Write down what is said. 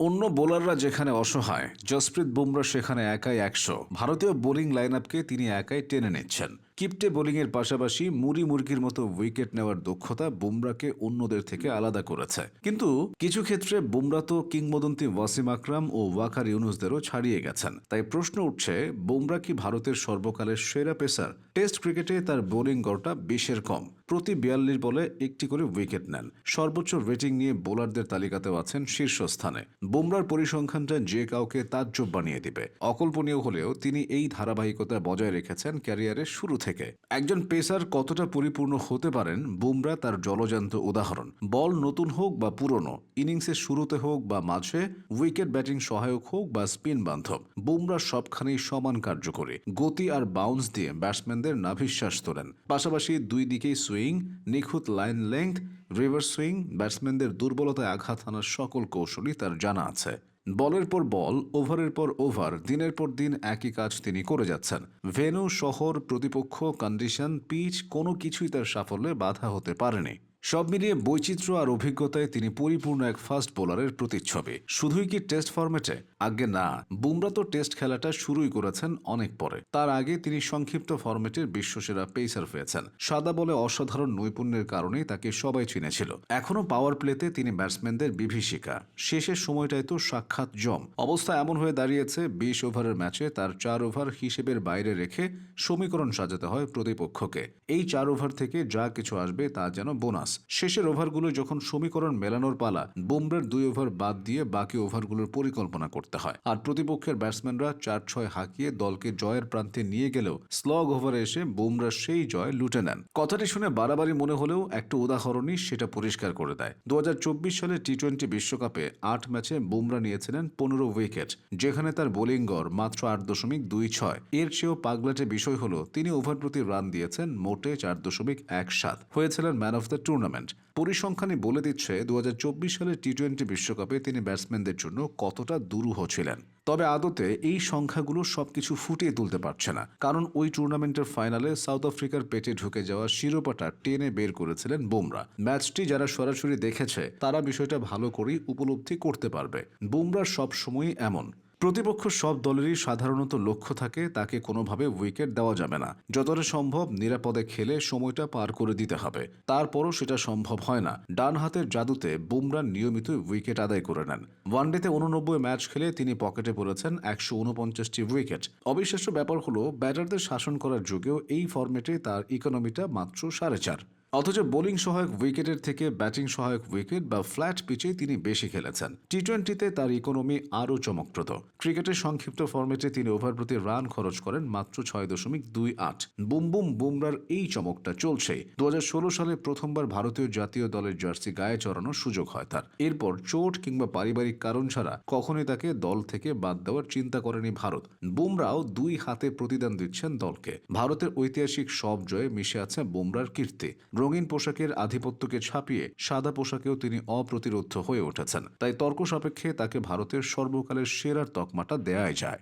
অন্য বোলাররা যেখানে অসহায়, জসপ্রীত বুমরা সেখানে একাই একশো। ভারতীয় বোলিং লাইন তিনি একাই টেনে নিচ্ছেন। কিপটে বোলিংয়ের পাশাপাশি মুড়ি মুরগির মতো উইকেট নেওয়ার দক্ষতা বুমরাকে অন্যদের থেকে আলাদা করেছে। কিন্তু কিছু ক্ষেত্রে বুমরা তো কিংবদন্তি ওয়াসিম আকরাম ও ওয়াকার ইউনুসদেরও ছাড়িয়ে গেছেন। তাই প্রশ্ন উঠছে বুমরা কি ভারতের সর্বকালের সেরা পেসার? টেস্ট ক্রিকেটে তার বোলিং গড়টা বিশের কম। প্রতি বিয়াল্লিশ বলে একটি করে উইকেট নেন। সর্বোচ্চ রেটিং নিয়ে বোলারদের তালিকাতেও আছেন শীর্ষস্থানে। বুমরার পরিসংখ্যানটা যে কাউকে তাজ্জব বানিয়ে দিবে। অকল্পনীয় হলেও তিনি এই ধারাবাহিকতা বজায় রেখেছেন ক্যারিয়ারের শুরু থেকে একজন পেসার কতটা পরিপূর্ণ হতে পারেন বুমরা তার জলজান্ত উদাহরণ। বল নতুন হোক বা পুরনো ইনিংসের শুরুতে হোক বা মাঝে, উইকেট ব্যাটিং সহায়ক হোক বা স্পিন বান্ধব, বুমরা সবখানেই সমান কার্যকরী। গতি আর বাউন্স দিয়ে ব্যাটসম্যানদের নাভিশ্বাস তোলেন। পাশাপাশি দুই দিকেই সুইং, নিখুঁত লাইন লেংথ রিভার সুইং ব্যাটসম্যানদের দুর্বলতায় আঘাত হানার সকল কৌশলই তার জানা আছে। বলের পর বল, ওভারের পর ওভার, দিনের পর দিন একই কাজ তিনি করে যাচ্ছেন। ভেনু, শহর, প্রতিপক্ষ কন্ডিশন পিচ কোনো কিছুই তার সাফল্যে বাধা হতে পারেনি। সব মিলিয়ে বৈচিত্র্য আর অভিজ্ঞতায় তিনি পরিপূর্ণ এক ফাস্ট বোলারের প্রতিচ্ছবি। শুধুই কি টেস্ট ফরম্যাটে আগে না। বুমরা তো টেস্ট খেলাটা শুরুই করেছেন অনেক পরে। তার আগে তিনি সংক্ষিপ্ত ফরম্যাটের বিশ্বসেরা পেসার হয়েছেন। সাদা বলে অসাধারণ নৈপুণ্যের কারণেই তাকে সবাই চিনেছিল। এখনও পাওয়ার প্লেতে তিনি ব্যাটসম্যানদের বিভীষিকা। শেষের সময়টায় তো সাক্ষাৎ জম। অবস্থা এমন হয়ে দাঁড়িয়েছে, বিশ ওভারের ম্যাচে তার চার ওভার হিসেবের বাইরে রেখে সমীকরণ সাজাতে হয় প্রতিপক্ষকে। এই চার ওভার থেকে যা কিছু আসবে তা যেন বোনাস শেষের ওভারগুলো যখন সমীকরণ মেলানোর পালা, বুমরার দুই ওভার বাদ দিয়ে বাকি ওভারগুলোর পরিকল্পনা করতে হয়। আর প্রতিপক্ষের ব্যাটসম্যানরা চার ছয় হাঁকিয়ে দলকে জয়ের প্রান্তে নিয়ে গেলেও স্লগ ওভারে এসে বুমরা সেই জয় লুটে নেন। কথাটি শুনে বাড়াবাড়ি মনে হলেও একটা উদাহরণই সেটা পরিষ্কার করে দেয়। দু হাজার চব্বিশ সালে টি টোয়েন্টি বিশ্বকাপে আট ম্যাচে বুমরা নিয়েছিলেন পনেরো উইকেট, যেখানে তার বোলিং গড় মাত্র আট দশমিক দুই ছয়। এর চেয়েও পাগলাটে বিষয় হলো, তিনি ওভার প্রতি রান দিয়েছেন মোটে চার দশমিক এক সাত। হয়েছিলেন ম্যান অফ দ্য টুর্নামেন্ট। পরিসংখ্যানই বলে দিচ্ছে দু হাজার চব্বিশ সালের টি টোয়েন্টি বিশ্বকাপে তিনি ব্যাটসম্যানদের জন্য কতটা দুরূহ ছিলেন। তবে আদতে এই সংখ্যাগুলো সবকিছু ফুটিয়ে তুলতে পারছে না। কারণ ওই টুর্নামেন্টের ফাইনালে সাউথ আফ্রিকার পেটে ঢুকে যাওয়া শিরোপাটা টেনে বের করেছিলেন বুমরা। ম্যাচটি যারা সরাসরি দেখেছে, তারা বিষয়টা ভালো করেই উপলব্ধি করতে পারবে। বুমরা সব সময়ই এমন। প্রতিপক্ষ সব দলেরই সাধারণত লক্ষ্য থাকে, তাকে কোনোভাবে উইকেট দেওয়া যাবে না। যতটা সম্ভব নিরাপদে খেলে সময়টা পার করে দিতে হবে। তারপরও সেটা সম্ভব হয় না। ডান হাতের জাদুতে বুমরা নিয়মিত উইকেট আদায় করে নেন। ওয়ানডেতে উননব্বই ম্যাচ খেলে তিনি পকেটে পড়েছেন একশো উনপঞ্চাশটি উইকেট। অবিশ্বাস্য ব্যাপার হলো, ব্যাটারদের শাসন করার যুগেও এই ফর্মেটে তার ইকোনমিটা মাত্র সাড়ে চার। অথচ বোলিং সহায়ক উইকেটের থেকে ব্যাটিং সহায়ক উইকেট বা ফ্ল্যাট পিচেই তিনি বেশি খেলেছেন। টি টোয়েন্টিতে তার ইকোনমি আরও চমকপ্রদ। ক্রিকেটের সংক্ষিপ্ত ফর্মেটে তিনি ওভার প্রতি রান খরচ করেন মাত্র ছয় দশমিক দুই আট। বুম বুম বুমরার এই চমকটা চলছেই দু সালে প্রথমবার ভারতীয় জাতীয় দলের জার্সি গায়ে চড়ানোর সুযোগ হয় তার। এরপর চোট কিংবা পারিবারিক কারণ ছাড়া কখনোই তাকে দল থেকে বাদ দেওয়ার চিন্তা করেনি ভারত। বুমরাও দুই হাতে প্রতিদান দিচ্ছেন দলকে। ভারতের ঐতিহাসিক সব জয়ে মিশে আছে বুমরার কীর্তি। রঙিন পোশাকের আধিপত্যকে ছাপিয়ে সাদা পোশাকেও তিনি অপ্রতিরোধ্য হয়ে উঠেছেন। তাই তর্ক সাপেক্ষে তাকে ভারতের সর্বকালের সেরার তকমাটা দেয়াই যায়।